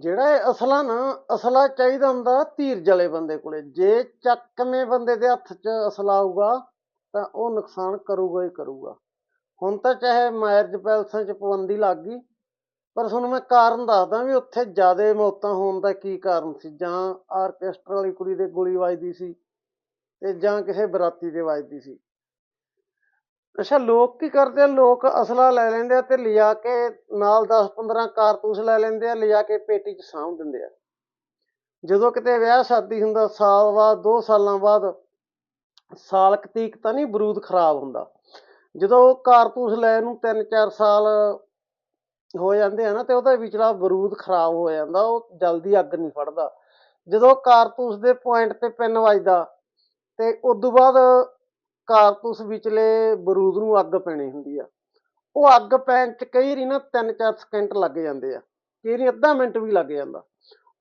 ਜਿਹੜਾ ਇਹ ਅਸਲਾ ਨਾ, ਅਸਲਾ ਚਾਹੀਦਾ ਹੁੰਦਾ ਧੀਰਜ ਵਾਲੇ ਬੰਦੇ ਕੋਲੇ। ਜੇ ਚੱਕਵੇਂ ਬੰਦੇ ਦੇ ਹੱਥ 'ਚ ਅਸਲਾ ਆਊਗਾ, ਤਾਂ ਉਹ ਨੁਕਸਾਨ ਕਰੂਗਾ ਹੀ ਕਰੂਗਾ। ਹੁਣ ਤਾਂ ਚਾਹੇ ਮੈਰਿਜ ਪੈਲਸਾਂ 'ਚ ਪਾਬੰਦੀ ਲੱਗ ਗਈ, ਪਰ ਤੁਹਾਨੂੰ ਮੈਂ ਕਾਰਨ ਦੱਸਦਾ ਵੀ ਉੱਥੇ ਜ਼ਿਆਦਾ ਮੌਤਾਂ ਹੋਣ ਦਾ ਕੀ ਕਾਰਨ ਸੀ, ਜਾਂ ਆਰਕੈਸਟਰਾ ਵਾਲੀ ਕੁੜੀ ਦੇ ਗੋਲੀ ਵੱਜਦੀ ਸੀ, ਤੇ ਜਾਂ ਕਿਸੇ ਬਰਾਤੀ ਦੇ ਵੱਜਦੀ ਸੀ। ਅੱਛਾ, ਲੋਕ ਕੀ ਕਰਦੇ ਆ? ਲੋਕ ਅਸਲਾ ਲੈ ਲੈਂਦੇ ਆ ਤੇ ਲਿਜਾ ਕੇ ਨਾਲ 10 15 ਕਾਰਤੂਸ ਲੈ ਲੈਂਦੇ ਆ, ਲਿਜਾ ਕੇ ਪੇਟੀ 'ਚ ਸਾਂਭ ਦਿੰਦੇ ਆ। ਜਦੋਂ ਕਿਤੇ ਵਿਆਹ ਸ਼ਾਦੀ ਹੁੰਦਾ, ਸਾਲ ਬਾਅਦ 2 ਸਾਲਾਂ ਬਾਅਦ, ਸਾਲ ਕੁ ਤੀਕ ਤਾਂ ਨਹੀਂ ਬਰੂਦ ਖਰਾਬ ਹੁੰਦਾ। ਜਦੋਂ ਉਹ ਕਾਰਤੂਸ ਲੈ ਨੂੰ 3-4 ਸਾਲ ਹੋ ਜਾਂਦੇ ਆ ਨਾ, ਤੇ ਉਹਦਾ ਵਿਚਲਾ ਬਰੂਦ ਖਰਾਬ ਹੋ ਜਾਂਦਾ, ਉਹ ਜਲਦੀ ਅੱਗ ਨਹੀਂ ਫੜਦਾ। ਜਦੋਂ ਕਾਰਤੂਸ ਦੇ ਪੁਆਇੰਟ ਤੇ ਪਿੰਨ ਵੱਜਦਾ, ਤੇ ਉਸ ਤੋਂ ਬਾਅਦ ਕਾਰਤੂਸ ਵਿਚਲੇ ਬਰੂਦ ਨੂੰ ਅੱਗ ਪੈਣੀ ਹੁੰਦੀ ਆ। ਉਹ ਅੱਗ ਪੈਣ ਚ ਕਈ ਵਾਰੀ ਨਾ 3-4 ਸਕਿੰਟ ਲੱਗ ਜਾਂਦੇ ਆ। ਕਈ ਰੀ ਅੱਧਾ ਮਿੰਟ ਵੀ ਲੱਗ ਜਾਂਦਾ।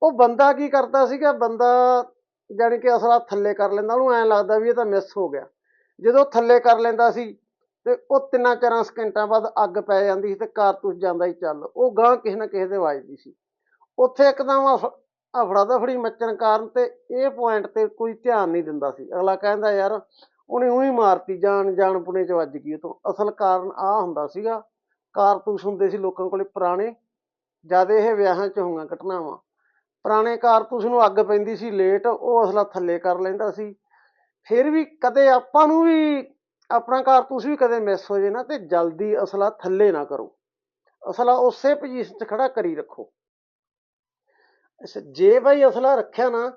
ਉਹ ਬੰਦਾ ਕੀ ਕਰਦਾ ਸੀਗਾ? ਬੰਦਾ ਜਾਣੀ ਕਿ ਅਸਲਾ ਥੱਲੇ ਕਰ ਲੈਂਦਾ। ਉਹਨੂੰ ਐਂ ਲੱਗਦਾ ਵੀ ਇਹ ਤਾਂ ਮਿਸ ਹੋ ਗਿਆ। ਜਦੋਂ ਥੱਲੇ ਕਰ ਲੈਂਦਾ ਸੀ ਤੇ ਉਹ ਤਿੰਨਾਂ ਚਾਰਾਂ ਸਕਿੰਟਾਂ ਬਾਅਦ ਅੱਗ ਪੈ ਜਾਂਦੀ ਸੀ ਤੇ ਕਾਰਤੂਸ ਜਾਂਦਾ ਹੀ ਚੱਲ। ਉਹ ਗਾਂ ਕਿਸੇ ਨਾ ਕਿਸੇ ਦੇ ਵੱਜਦੀ ਸੀ। ਉੱਥੇ ਇੱਕਦਮ ਅਫੜਾ ਦਫੜੀ ਮੱਚਣ ਕਾਰਨ ਤੇ ਇਹ ਪੁਆਇੰਟ ਤੇ ਕੋਈ ਧਿਆਨ ਨਹੀਂ ਦਿੰਦਾ ਸੀ। ਅਗਲਾ ਕਹਿੰਦਾ, ਯਾਰ ਉਹਨੇ ਉਹੀ ਮਾਰਤੀ ਜਾਣ ਜਾਣ ਪੁਣੇ ਚ ਵੱਜ ਗਈ ਉਹ ਤੋਂ ਅਸਲ ਕਾਰਨ ਆ ਹੁੰਦਾ ਸੀਗਾ, ਕਾਰਤੂਸ ਹੁੰਦੇ ਸੀ ਲੋਕਾਂ ਕੋਲੇ ਪੁਰਾਣੇ, ਜਦ ਇਹ ਵਿਆਹਾਂ ਚ ਹੋਈਆਂ ਘਟਨਾਵਾਂ। ਪੁਰਾਣੇ ਕਾਰਤੂਸ ਨੂੰ ਅੱਗ ਪੈਂਦੀ ਸੀ, ਲੇਟ ਉਹ ਅਸਲਾ ਥੱਲੇ ਕਰ ਲੈਂਦਾ ਸੀ। ਫਿਰ ਵੀ ਕਦੇ ਆਪਾਂ ਨੂੰ ਵੀ, ਆਪਣਾ ਕਾਰਤੂਸ ਵੀ ਕਦੇ ਮਿਸ ਹੋ ਜੇ ਨਾ, ਤੇ ਜਲਦੀ ਅਸਲਾ ਥੱਲੇ ਨਾ ਕਰੋ। ਅਸਲਾ ਉਸੇ ਪੋਜੀਸ਼ਨ 'ਚ ਖੜਾ ਕਰੀ ਰੱਖੋ। ਅੱਛਾ, ਜੇ ਬਾਈ ਅਸਲਾ ਰੱਖਿਆ ਨਾ,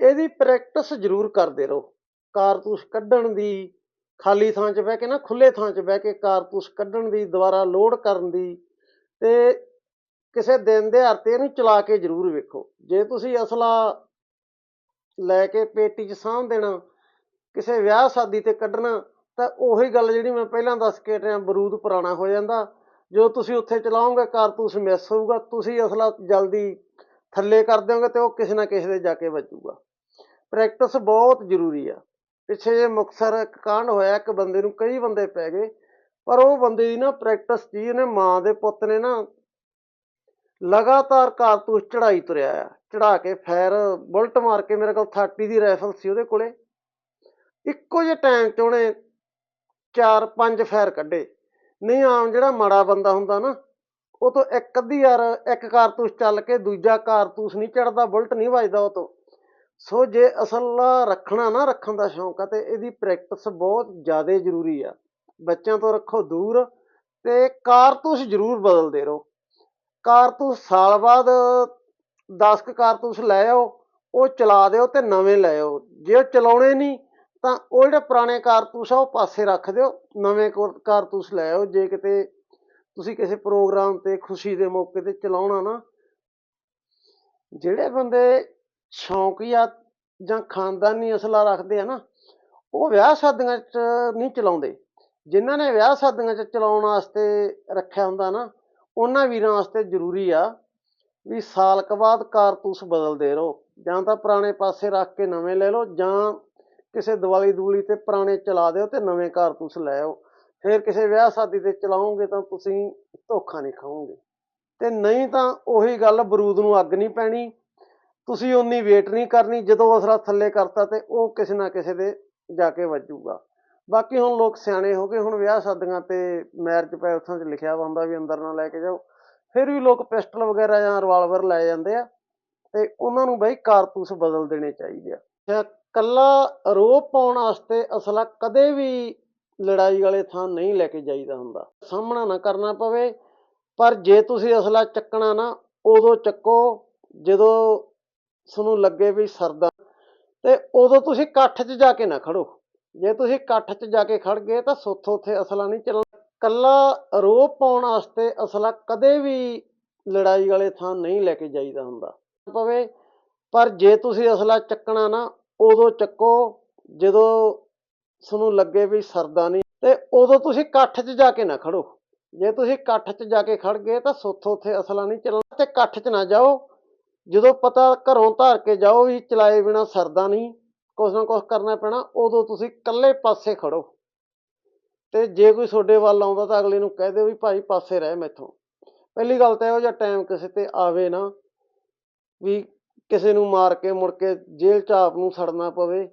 ਇਹਦੀ ਪ੍ਰੈਕਟਿਸ ਜ਼ਰੂਰ ਕਰਦੇ ਰਹੋ। ਕਾਰਤੂਸ ਕੱਢਣ ਦੀ, ਖਾਲੀ ਥਾਂ 'ਚ ਬਹਿ ਕੇ ਨਾ ਖੁੱਲੇ ਥਾਂ 'ਚ ਬਹਿ ਕੇ ਕਾਰਤੂਸ ਕੱਢਣ ਦੀ, ਦੁਬਾਰਾ ਲੋਡ ਕਰਨ ਦੀ, ਤੇ ਕਿਸੇ ਦਿਨ ਦੇ ਤੇ ਇਹਨੂੰ ਚਲਾ ਕੇ ਜ਼ਰੂਰ ਵੇਖੋ। ਜੇ ਤੁਸੀਂ ਅਸਲਾ ਲੈ ਕੇ ਪੇਟੀ 'ਚ ਸਾਂਭ ਦੇਣਾ, ਕਿਸੇ ਵਿਆਹ ਸ਼ਾਦੀ ਤੇ ਕੱਢਣਾ, ਤਾਂ ਉਹੀ ਗੱਲ ਜਿਹੜੀ ਮੈਂ ਪਹਿਲਾਂ ਦੱਸ ਕੇ ਰਿਹਾ ਬਰੂਦ ਪੁਰਾਣਾ ਹੋ ਜਾਂਦਾ। ਜੋ ਤੁਸੀਂ ਉੱਥੇ ਚਲਾਓਗੇ, ਕਾਰਤੂਸ ਮਿਸ ਹੋਊਗਾ, ਤੁਸੀਂ ਅਸਲਾ ਜਲਦੀ ਥੱਲੇ ਕਰ ਦਿਓਗੇ ਤੇ ਉਹ ਕਿਸੇ ਨਾ ਕਿਸੇ ਦੇ ਜਾ ਕੇ ਵੱਜੂਗਾ। ਪ੍ਰੈਕਟਿਸ ਬਹੁਤ ਜ਼ਰੂਰੀ ਆ। ਪਿੱਛੇ ਜੇ ਮੁਕਤਸਰ ਇੱਕ ਕਾਂਡ ਹੋਇਆ, ਇੱਕ ਬੰਦੇ ਨੂੰ ਕਈ ਬੰਦੇ ਪੈ ਗਏ, ਪਰ ਉਹ ਬੰਦੇ ਦੀ ਨਾ ਪ੍ਰੈਕਟਿਸ ਜੀ ਉਹਨੇ ਮਾਂ ਦੇ ਪੁੱਤ ਨੇ ਨਾ ਲਗਾਤਾਰ ਕਾਰਤੂਸ ਚੜਾਈ ਤੁਰਿਆ ਆ ਚੜਾ ਕੇ ਫੈਰ ਬੁਲਟ ਮਾਰ ਕੇ ਮੇਰੇ ਕੋਲ 30 ਦੀ ਰਾਈਫਲ ਸੀ ਉਹਦੇ ਕੋਲੇ। ਇੱਕੋ ਜਿਹੇ ਟਾਈਮ 'ਚ ਉਹਨੇ ਚਾਰ ਪੰਜ ਫੈਰ ਕੱਢੇ। ਨਹੀਂ ਆਮ ਜਿਹੜਾ ਮਾੜਾ ਬੰਦਾ ਹੁੰਦਾ ਨਾ, ਉਹ ਤੋਂ ਇੱਕ ਅੱਧੀ ਯਾਰ ਇੱਕ ਕਾਰਤੂਸ ਚੱਲ ਕੇ ਦੂਜਾ ਕਾਰਤੂਸ ਨਹੀਂ ਚੜਦਾ ਬੁਲਟ ਨਹੀਂ ਵੱਜਦਾ ਉਹ ਤੋਂ। ਸੋ ਜੇ ਅਸਲ ਰੱਖਣਾ ਨਾ ਰੱਖਣ ਦਾ ਸ਼ੌਂਕ ਆ, ਤੇ ਇਹਦੀ ਪ੍ਰੈਕਟਿਸ ਬਹੁਤ ਜ਼ਿਆਦਾ ਜ਼ਰੂਰੀ ਆ। ਬੱਚਿਆਂ ਤੋਂ ਰੱਖੋ ਦੂਰ ਤੇ ਕਾਰਤੂਸ ਜ਼ਰੂਰ ਬਦਲਦੇ ਰਹੋ। ਕਾਰਤੂਸ ਸਾਲ ਬਾਅਦ 10 ਕੁ ਕਾਰਤੂਸ ਲੈ ਆਓ, ਉਹ ਚਲਾ ਦਿਓ ਤੇ ਨਵੇਂ ਲੈ ਆਓ। ਜੇ ਉਹ ਚਲਾਉਣੇ ਨਹੀਂ, ਤਾਂ ਉਹ ਜਿਹੜੇ ਪੁਰਾਣੇ ਕਾਰਤੂਸ ਆ, ਉਹ ਪਾਸੇ ਰੱਖ ਦਿਓ, ਨਵੇਂ ਕੋ- ਕਾਰਤੂਸ ਲੈ ਆਓ। ਜੇ ਕਿਤੇ ਤੁਸੀਂ ਕਿਸੇ ਪ੍ਰੋਗਰਾਮ ਤੇ ਖੁਸ਼ੀ ਦੇ ਮੌਕੇ ਤੇ ਚਲਾਉਣਾ ਨਾ, ਜਿਹੜੇ ਬੰਦੇ ਸ਼ੌਂਕੀਆ ਜਾਂ ਖਾਨਦਾਨੀ ਅਸਲਾ ਰੱਖਦੇ ਆ ਨਾ, ਉਹ ਵਿਆਹ ਸ਼ਾਦੀਆਂ 'ਚ ਨਹੀਂ ਚਲਾਉਂਦੇ। ਜਿਨ੍ਹਾਂ ਨੇ ਵਿਆਹ ਸ਼ਾਦੀਆਂ 'ਚ ਚਲਾਉਣ ਵਾਸਤੇ ਰੱਖਿਆ ਹੁੰਦਾ ਨਾ, ਉਹਨਾਂ ਵੀਰਾਂ ਵਾਸਤੇ ਜ਼ਰੂਰੀ ਆ ਵੀ ਸਾਲ ਕੁ ਬਾਅਦ ਕਾਰਤੂਸ ਬਦਲਦੇ ਰਹੋ। ਜਾਂ ਤਾਂ ਪੁਰਾਣੇ ਪਾਸੇ ਰੱਖ ਕੇ ਨਵੇਂ ਲੈ ਲਓ, ਜਾਂ ਕਿਸੇ ਦੀਵਾਲੀ ਦੂਲੀ ਤੇ ਪੁਰਾਣੇ ਚਲਾ ਦਿਓ ਤੇ ਨਵੇਂ ਕਾਰਤੂਸ ਲੈ ਆਓ। ਫਿਰ ਕਿਸੇ ਵਿਆਹ ਸ਼ਾਦੀ ਤੇ ਚਲਾਉਂਗੇ ਤਾਂ ਤੁਸੀਂ ਧੋਖਾ ਨਹੀਂ ਖਾਓਗੇ। ਤੇ ਨਹੀਂ ਤਾਂ ਉਹੀ ਗੱਲ ਬਰੂਦ ਨੂੰ ਅੱਗ ਨਹੀਂ ਪੈਣੀ ਤੁਸੀਂ ਉਨੀ ਵੇਟ ਨਹੀਂ ਕਰਨੀ, ਜਦੋਂ ਅਸਰਾ ਥੱਲੇ ਕਰਤਾ ਤੇ ਉਹ ਕਿਸੇ ਨਾ ਕਿਸੇ ਦੇ ਜਾ ਕੇ ਵੱਜੂਗਾ। ਬਾਕੀ ਹੁਣ ਲੋਕ ਸਿਆਣੇ ਹੋ ਗਏ, ਹੁਣ ਵਿਆਹ ਸ਼ਾਦੀਆਂ ਤੇ ਮੈਰਿਜ ਪੈਲਸਾਂ 'ਚ ਲਿਖਿਆ ਵਾ ਹੁੰਦਾ ਵੀ ਅੰਦਰ ਨਾ ਲੈ ਕੇ ਜਾਓ। ਫਿਰ ਵੀ ਲੋਕ ਪਿਸਟਲ ਵਗੈਰਾ ਜਾਂ ਰਿਵਾਲਵਰ ਲੈ ਜਾਂਦੇ ਆ ਤੇ ਉਹਨਾਂ ਨੂੰ ਬਈ ਕਾਰਤੂਸ ਬਦਲ ਦੇਣੇ ਚਾਹੀਦੇ ਆ। ਤੇ ਕੱਲਾ ਰੋਪ ਪਾਉਣ ਵਾਸਤੇ ਅਸਲਾ ਕਦੇ ਵੀ ਲੜਾਈ ਵਾਲੇ ਥਾਂ ਨਹੀਂ ਲੈ ਕੇ ਜਾਈਦਾ ਹੁੰਦਾ। ਸਾਹਮਣਾ ਨਾ ਕਰਨਾ ਪਵੇ, ਪਰ ਜੇ ਤੁਸੀਂ ਅਸਲਾ ਚੱਕਣਾ ਨਾ, ਉਦੋਂ ਚੱਕੋ। ਜਦੋਂ ਤੁਹਾਨੂੰ ਲੱਗੇ ਵੀ ਸਰਦਾ। ਤੇ ਉਦੋਂ ਤੁਸੀਂ ਇਕੱਠ 'ਚ ਜਾ ਕੇ ਨਾ ਖੜੋ। ਜੇ ਤੁਸੀਂ ਇਕੱਠ 'ਚ ਜਾ ਕੇ ਖੜ ਗਏ ਤਾਂ ਸੋਥੋ ਉੱਥੇ ਅਸਲਾ ਨਹੀਂ ਚੱਲਣਾ। ਕੱਲਾ ਰੋਪ ਪਾਉਣ ਵਾਸਤੇ ਅਸਲਾ ਕਦੇ ਵੀ ਲੜਾਈ ਵਾਲੇ ਥਾਂ ਨਹੀਂ ਲੈ ਕੇ ਜਾਈਦਾ ਹੁੰਦਾ। ਪਵੇ ਪਰ ਜੇ ਤੁਸੀਂ ਅਸਲਾ ਚੱਕਣਾ ਨਾ, ਉਦੋਂ ਚੱਕੋ। ਜਦੋਂ ਤੁਹਾਨੂੰ ਲੱਗੇ ਵੀ ਸਰਦਾ ਨਹੀਂ, ਤੇ ਉਦੋਂ ਤੁਸੀਂ ਇਕੱਠ 'ਚ ਜਾ ਕੇ ਨਾ ਖੜੋ। ਜੇ ਤੁਸੀਂ ਇਕੱਠ 'ਚ ਜਾ ਕੇ ਖੜ ਗਏ ਤਾਂ ਸੋਥੋ ਉੱਥੇ ਅਸਲਾ ਨਹੀਂ ਚੱਲਣਾ। ਤੇ ਇਕੱਠ 'ਚ ਨਾ ਜਾਓ। ਜਦੋਂ ਪਤਾ ਘਰੋਂ ਧਾਰ ਕੇ ਜਾਓ ਵੀ ਚਲਾਏ ਬਿਨਾ ਸਰਦਾ ਨਹੀਂ, ਕੁਛ ਨਾ ਕੁਛ ਕਰਨਾ ਪੈਣਾ, ਉਦੋਂ ਤੁਸੀਂ ਇਕੱਲੇ ਪਾਸੇ ਖੜੋ। ਤੇ ਜੇ ਕੋਈ ਤੁਹਾਡੇ ਵੱਲ ਆਉਂਦਾ ਤਾਂ ਅਗਲੇ ਨੂੰ ਕਹਿ ਦਿਓ ਵੀ ਭਾਈ ਪਾਸੇ ਰਹਿ ਮੈਥੋਂ। ਪਹਿਲੀ ਗੱਲ ਤਾਂ ਇਹੋ ਜਿਹਾ ਟਾਈਮ ਕਿਸੇ ਤੇ ਆਵੇ ਨਾ ਵੀ ਕਿਸੇ ਨੂੰ ਮਾਰ ਕੇ ਮੁੜ ਕੇ ਜੇਲ੍ਹ ਚ ਆਪ ਨੂੰ ਸੜਨਾ ਪਵੇ